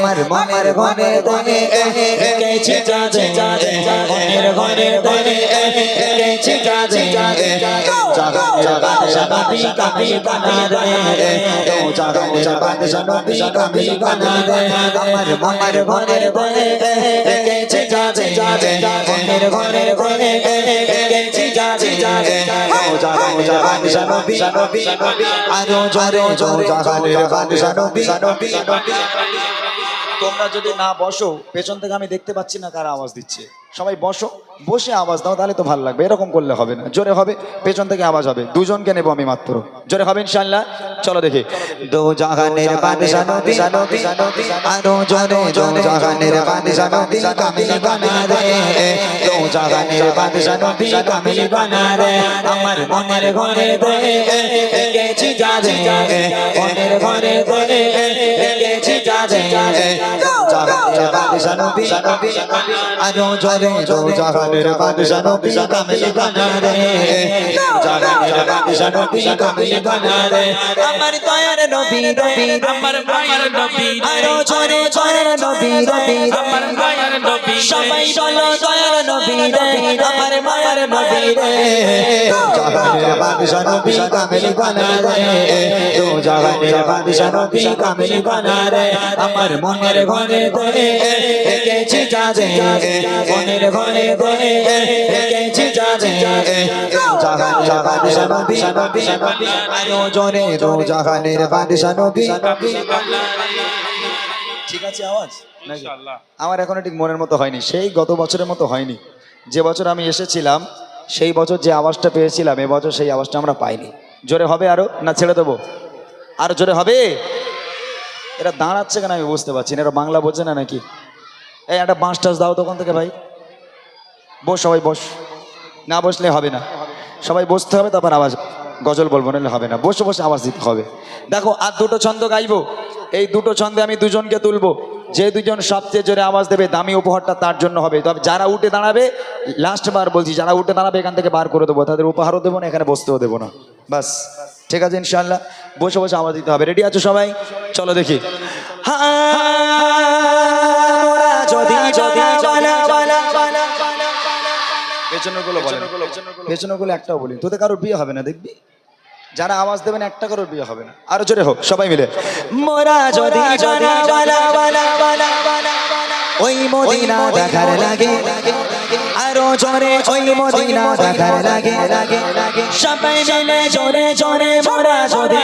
আমার মনের ঘরে এঁকেছি যাদে যাদে মনের ঘরে এঁকেছি যাদে যাদে জাগান জাগান জানাবি কাবি বানা রে জাগান জাগান জানাবি কাবি বানা রে আমার মনের ঘরে এঁকেছি যাদে যাদে মনের ঘরে যাদে যাদে তো জাগান জাগান জানাবি জানাবি আরও জোরে জোরে জাগানের গান জানাবি জানাবি তোমরা যদি না বসো, পেছন থেকে আমি দেখতে পাচ্ছি না কারা আওয়াজ দিচ্ছে। সবাই বসো, বসে আওয়াজ দাও, তাহলে তো ভালো লাগবে। এরকম করলে হবে না। জোরে হবে, পেছন থেকে আওয়াজ হবে। দুজনকে নেব আমি মাত্র। জোরে হবে ইনশাল্লাহ চলো দেখি। বাদশা নবী নবী আরও জোরে জোরে জাহানের বাদশা নবী কামিল বানা রে জাহানের বাদশা নবী কামিল বানা রে আমার দয়ার নবী নবী আমার মায়ের নবী আরও জোরে জোরে নবী নবী আমার মায়ের নবী সবাই বলো দয়ার নবী রে আমার মায়ের রে জাহানের বাদশা নবী কামিল বানা রে তো জাহানের বাদশা নবী কামিল বানা রে আমার মনের ঘরে দে এঁকেছি যাবে মনের ঘরে দে এঁকেছি যাবে জাহানের বাদশা নবী নবী আরও জোরে দো বাদশা নবী ঠিক আছে আওয়াজ? আমার এখনও ঠিক মনের মতো হয়নি। সেই গত বছরের মতো হয়নি। যে বছর আমি এসেছিলাম সেই বছর যে আওয়াজটা পেয়েছিলাম এবছর সেই আওয়াজটা আমরা পাইনি। জোরে হবে আরও? না, ছেড়ে দেবো? আরও জোরে হবে? এরা দাঁড়াচ্ছে কেন আমি বুঝতে পারছি না, এরা বাংলা বোঝে না নাকি? এই, একটা বাঁশ টাস দাও তখন থেকে ভাই। বস, সবাই বস। না বসলে হবে না। সবাই বসতে হবে, তারপর আওয়াজ, গজল বলব, নাহলে হবে না। বসে বসে আওয়াজ দিতে হবে। দেখো, আর দুটো ছন্দ গাইবো। এই দুটো ছন্দে আমি দুজনকে তুলবো। যে দুজন সবচেয়ে জোরে আওয়াজ দেবে দামি উপহারটা তার জন্য হবে তবে যারা উঠে দাঁড়াবে লাস্ট বার বলছি যারা উঠে দাঁড়াবে এখান থেকে বার করে দেবো তাদের উপহারও দেবো না এখানে বসতেও দেবো না বাস ঠিক আছে ইনশাল্লাহ বসে বসে আওয়াজ দিতে হবে রেডি আছো সবাই চলো দেখি হ্যাঁ, পেছনেরগুলো পেছনেরগুলো একটাও বলি তোদের কারোর বিয়ে হবে না দেখবি যারা আওয়াজ দেবেন একটা করে বিয়ে হবে না। আরও জোরে হোক সবাই মিলে। মোরা যদি ওই মদিনা দেখার লাগে। আরও জোরে ওই মদিনা দেখার লাগে। সবাই মিলে জোরে জোরে মোরা যদি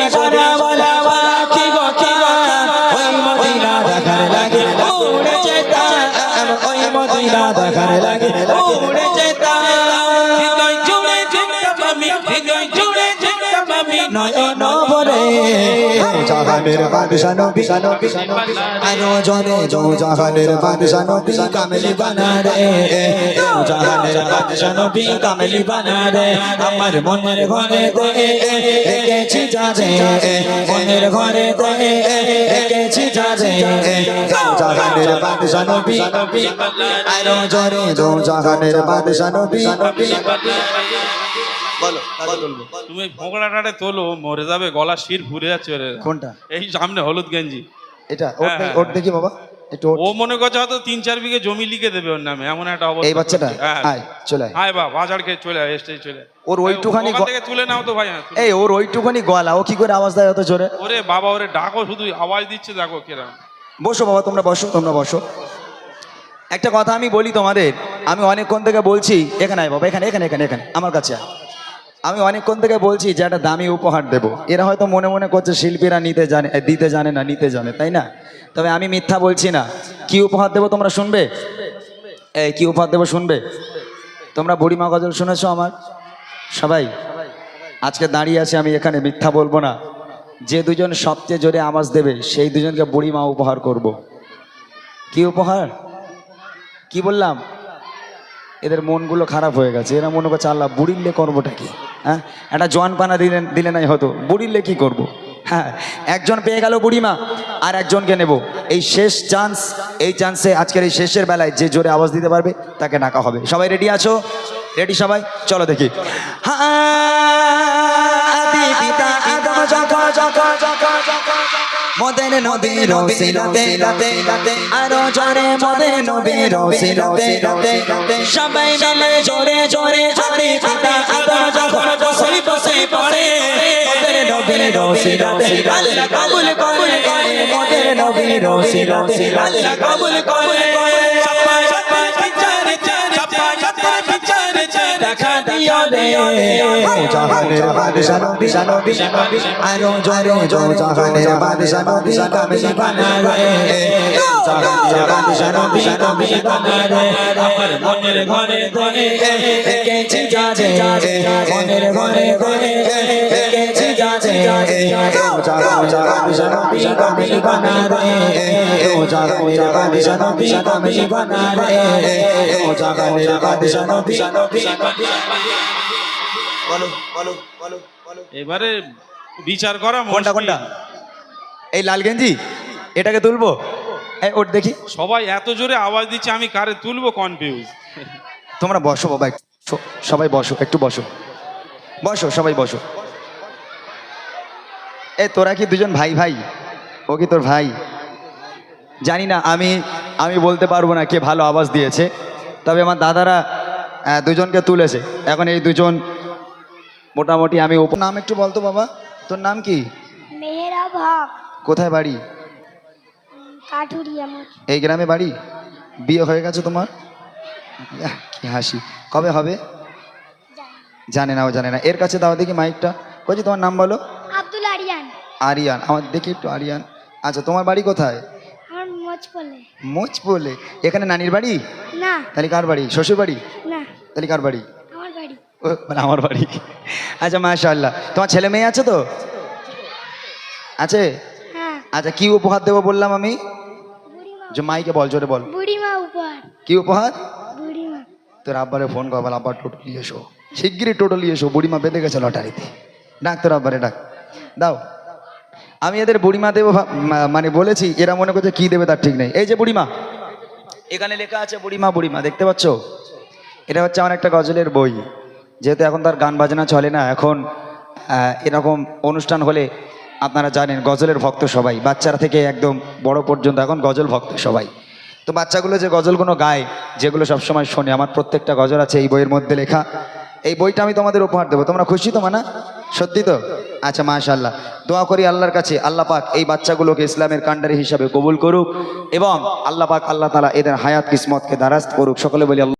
ভরে জাহানের বাদশা নবী নবী আরও জনে জো জাহানের বাদশা নবী কামেলি বানা রে জাহানের বাদশা নবী কামেলি বানা রে আমার মনের ঘরে দে এঁকেছি যাবে মনের ঘরে দে এঁকেছি যাবে জাহানের বাদশা নবী আরও জনে জো জাহানের বাদশা নবী বলো তুমি তোলো মরে যাবে গলা শির ঘুরে যাচ্ছে কোনটা? এই সামনে হলুদ গেঞ্জি। এটা ওর হ্যাঁ, দেখি- হ্যাঁ, দেখি বাবা ও মনে করছে হয়তো তিন চার বিঘে জমি লিখে দেবে ওর নামে এমন একটা অবস্থা এই বাচ্চাটা? হ্যাঁ আয় চলে আয়। বা বাজার খেয়ে চলে আয় স্টেজ চলে ওর ওইটুখানি থেকে তুলে নাও তো ভাই এই ওর ওইটুখানি গলা ও কি করে আওয়াজ দেয় অত জোরে? ওরে বাবা ওরে ডাকো শুধু আওয়াজ দিচ্ছে দেখো কিরম। বসো বাবা তোমরা বসো তোমরা বসো। একটা কথা আমি বলি তোমাদের আমি অনেকক্ষণ থেকে বলছি এখানে আয় বাবা এখানে এখানে এখানে এখানে আমার কাছে আয়। আমি অনেকক্ষণ থেকে বলছি যে একটা দামি উপহার দেব। এরা হয়তো মনে মনে করছে শিল্পীরা নিতে জানে দিতে জানে না, নিতে জানে, তাই না? তবে আমি মিথ্যা বলছি না। কি উপহার দেবো তোমরা শুনবে? এই, কি উপহার দেবো শুনবে? তোমরা বুড়িমা গজল শুনেছো আমার? সবাই? আজকে দাঁড়িয়ে আছি আমি এখানে, মিথ্যা বলব না। যে দুজন সবচেয়ে জোরে আওয়াজ দেবে, সেই দুজনকে বুড়িমা উপহার করব। কি উপহার? কি বললাম? এদের মনগুলো খারাপ হয়ে গেছে। এরা মনে করছে, আল্লাহ বুড়িলে করবোটা কি? হ্যাঁ একটা জোয়ান পানা দিলে দিলে নাই হতো বুড়িলে কি করব। হ্যাঁ একজন পেয়ে গেল বুড়িমা আর একজনকে নেব এই শেষ চান্স এই চান্সে আজকের এই শেষের বেলায় যে জোরে আওয়াজ দিতে পারবে তাকে ডাকা হবে সবাই রেডি আছো রেডি সবাই চলো দেখি হ্যাঁ আদি মদের নবীর ওসিলাতে রাতে রাতে আরও জোরে মদের নবীর ওসিলাতে রাতে রাতে সবাই মিলে জোরে জোরে জোরে পিতা আদর যখন বসে বসে পড়ে, মদের নবীর ওসিলাতে। আল্লাহ কবুল করে, মদের নবীর ওসিলাতে। আল্লাহ কবুল করে দেখা দিও দে জাহানের বাদশা নবী নবী আরও জোরে জোরে জাহানের বাদশা নবী কামিল বানারে জাহানের বাদশা নবী নবী বানারে আমার মনের ঘরে ঘরে কেছি যাজে মনের ঘরে ঘরে এবারে বিচার করা কোনটা। কোনটা? এই লাল গেঞ্জি? এটাকে তুলবো? ওট দেখি। সবাই এত জোরে আওয়াজ দিচ্ছে আমি কারে তুলবো কনফিউজ তোমরা বসো বাবা। সবাই বসো একটু বসো। বসো সবাই বসো। এ তোরা কি দুজন ভাই ভাই? ও কি তোর ভাই? জানি না আমি আমি বলতে পারব না কে ভালো আওয়াজ দিয়েছে। তবে আমার দাদারা দুজনকে তুলেছে। এখন এই দুজন মোটামুটি আমি উপ- নাম একটু বলতো বাবা। তোর নাম কি? কোথায় বাড়ি? কাঠুরি আমার এই গ্রামে বাড়ি? বিয়ে হয়ে গেছে তোমার? কি হাসি। কবে হবে? জানে না। ও জানে না। এর কাছে দাও দেখি মাইকটা বলছি তোমার নাম বলো? আরিয়ান আমার দেখি একটু আরিয়ান। আচ্ছা তোমার বাড়ি কোথায়? আমার মোচ বলে। মোচ বলে? এখানে নানির বাড়ি? না। তাহলে কার বাড়ি? শ্বশুর বাড়ি? না। তাহলে কার বাড়ি? আমার বাড়ি। মানে আমার বাড়ি। আচ্ছা মাশাআল্লাহ। তোমার ছেলে মেয়ে আছে তো? আছে? হ্যাঁ। আচ্ছা কি উপহার দেবো বললাম আমি? যে মাইকে বল জোরে বল। বুড়িমা উপহার। কি উপহার? বুড়িমা। তোর আব্বারে ফোন কর বল আব্বা টোটো নিয়ে এসো। শিগগিরই টোটো নিয়ে এসো বুড়িমা বেঁধে গেছে লটারিতে। ডাক তোর আব্বারে ডাক। দাও। আমি এদের বুড়িমা দেবো মানে বলেছি, এরা মনে করছে কি দেবে তার ঠিক নেই। এই যে বুড়িমা, এখানে লেখা আছে বুড়িমা বুড়িমা, দেখতে পাচ্ছ? এটা হচ্ছে আমার একটা গজলের বই। যেহেতু এখন তার গান বাজনা চলে না, এখন এরকম অনুষ্ঠান হলে আপনারা জানেন, গজলের ভক্ত সবাই। বাচ্চারা থেকে একদম বড় পর্যন্ত এখন গজল ভক্ত সবাই। তো বাচ্চাগুলো যে গজলগুলো গায়, যেগুলো সবসময় শোনে, আমার প্রত্যেকটা গজল আছে এই বইয়ের মধ্যে লেখা। এই বইটা আমি তোমাদের উপহার দেবো। তোমরা খুশি তো, মানা? সত্যি তো? আচ্ছা মাশাল্লাহ দোয়া করি আল্লাহর কাছে, আল্লাহ পাক এই বাচ্চাগুলোকে ইসলামের কাণ্ডারি হিসাবে কবুল করুক এবং আল্লাহ পাক আল্লাহ তালা এদের হায়াত, কিসমতকে দারাস্ত করুক। সকলে বলি